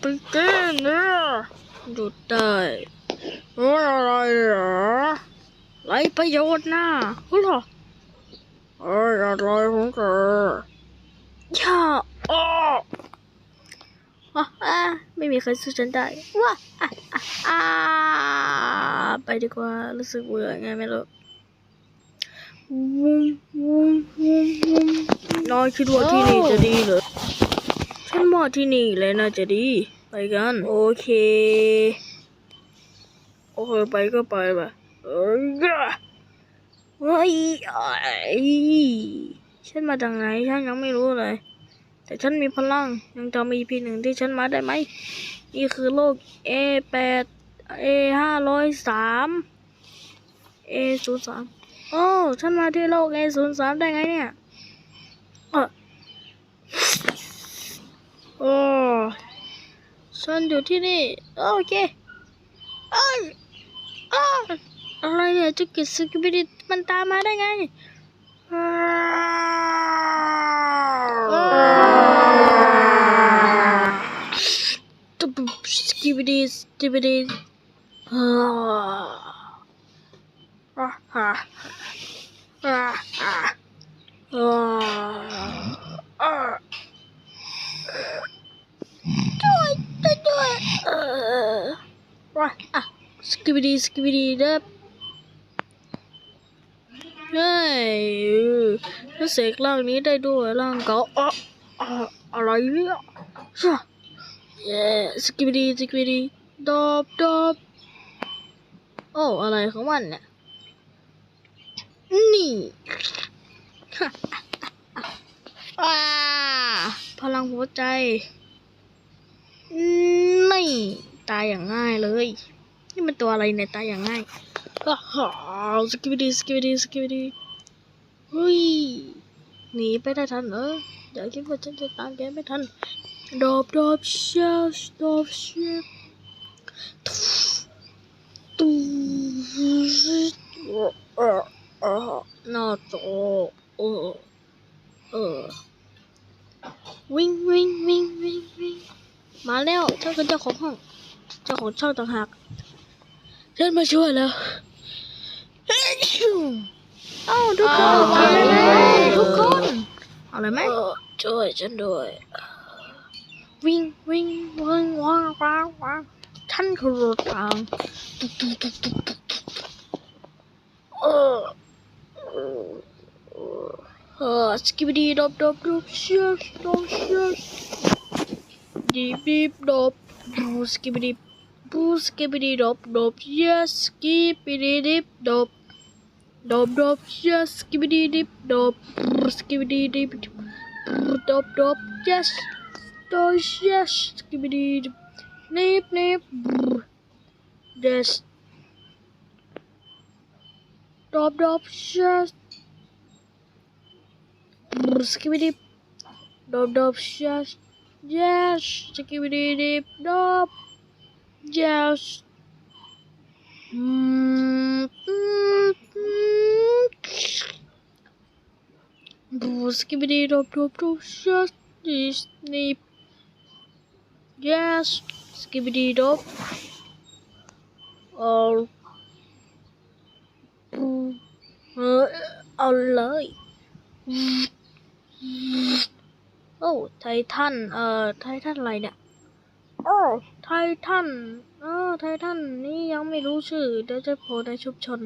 ไปกินเนี่ยหยุดได้เฮ้ยอะไรเหรอไรประโยชน์นะเฮ้ยเหรอเฮ้ยอะไรของเธอย่าอ้ออะอะไม่มีใครสู้ฉันได้ว้าอะอะอะไปดีกว่า รู้สึกเบื่อไงไม่รู้วุ้มวุ้มวุ้มวุ้มนายคิดว่าที่นี่จะดีเหรอ ฉันว่าที่นี่เลยน่าจะดี ไปกัน โอเค โอเคไปก็ไปไปเอ้ยเฮ้ยฉันมาจากไหนฉันยังไม่รู้เลย แต่ฉันมีพลังยังจำ EP หนึ่งที่ฉันมาได้ไหม นี่คือโลก A แปด A ห้าร้อยสาม A ศูนย์สามโอ้ฉันมาที่โลก A ศูนย์สามได้ไงเนี่ย เออ โอ้ฉันอยู่ที่นี่ โอเคเอ้ยอ้าวอะไรเนี่ยจุกิสกิบิดิมันตามมาได้ไงอ้าวตุ๊บสกิบิดิสกิบิดิอ้าวอ่าอ่าอ่าอ่าอ่า ช่วยช่วยด้วยเออ ว่าอะสกิบดีสกิบดีเด้อเฮ้ยถ้าเสกร่างนี้ได้ด้วยร่างเก่าอะอะอะไรเนี่ยชะเย้สกิบดีสกิบดีดอบดอบโอ้อะไรของมันเนี่ยนี่ว้าพลังหัวใจ ไม่ ตายอย่างง่ายเลย นี่มันตัวอะไรเนี่ยตายอย่างง่ายก็หาสกิบดีสกิบดีสกิบดีเฮ้ยหนีไปได้ทันเหรออย่าคิดว่าฉันจะตามแกไม่ทันดอบดอบเชฟดอบเชฟตูเออเออน้าจอเออเออวิ่งวิ่งวิ่งวิ่งวิ่งมาแล้วเจ้าคือเจ้าของห้อง เจ้าของช่องต่างหากฉันมาช่วยแล้วเอ้าทุกคนมาเลยทุกคนเอาเลยไหมช่วยฉันด้วย วิ่งวิ่งวิ่งว้างว้างว้างฉันคือรถทางตุ๊กตุ๊กตุ๊กตุ๊กตุ๊กเออเออสกิบดีดอบดอบดอบเชียร์ดอบเชียร์ Deep deep dop, boo skibbity boo skibbity dop dop, yes skibbity dip dop. Dop dop, yes skibbity dip dop, skibbity dip dop dop, yes. Dos, yes skibbity dip. Nip nip. Yes. Dop dop, yes. Skibbity dop dop, yes. Yes, security deep dop. Yes. Mm -hmm. Skibidi dop dop dop. Just this deep. Yes, skibidi dop. All. Uh, all right. ไททัน เอ่อ ไททันอะไรเนี่ยโอ้ไททัน เออ ไททันนี่ยังไม่รู้ชื่อ เดี๋ยวจะโผล่ในชุมชน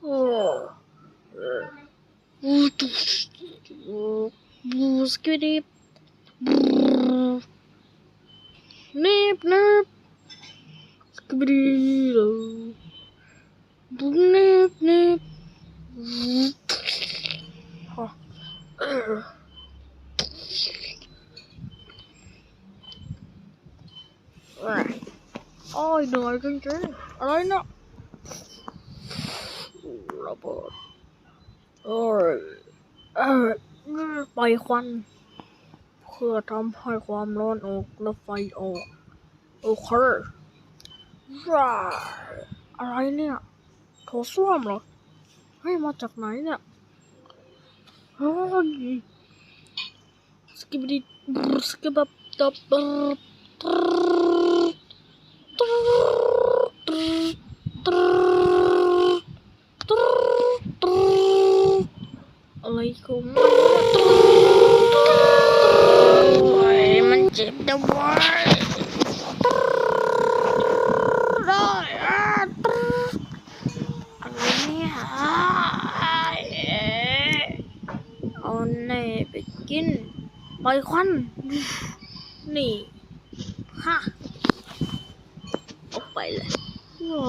โอ้เออบูตุบูสกิดิบบูนิบนิบสกิบิดิโลบูนิบนิบฮะเออ โอ้ ยเหนื่อยจริงๆอะไรเนาะระเบิดโอ้ยเออปล่อยควันเพื่อทำให้ความร้อนออกและไฟออกโอเคว้าอะไรเนี่ยโถส้วมเหรอให้มาจากไหนเนี่ยเฮ้ยสกิบดิสกิบับตับ กินปล่อยควัน นี่ฮะออกไปเลยอ๋อ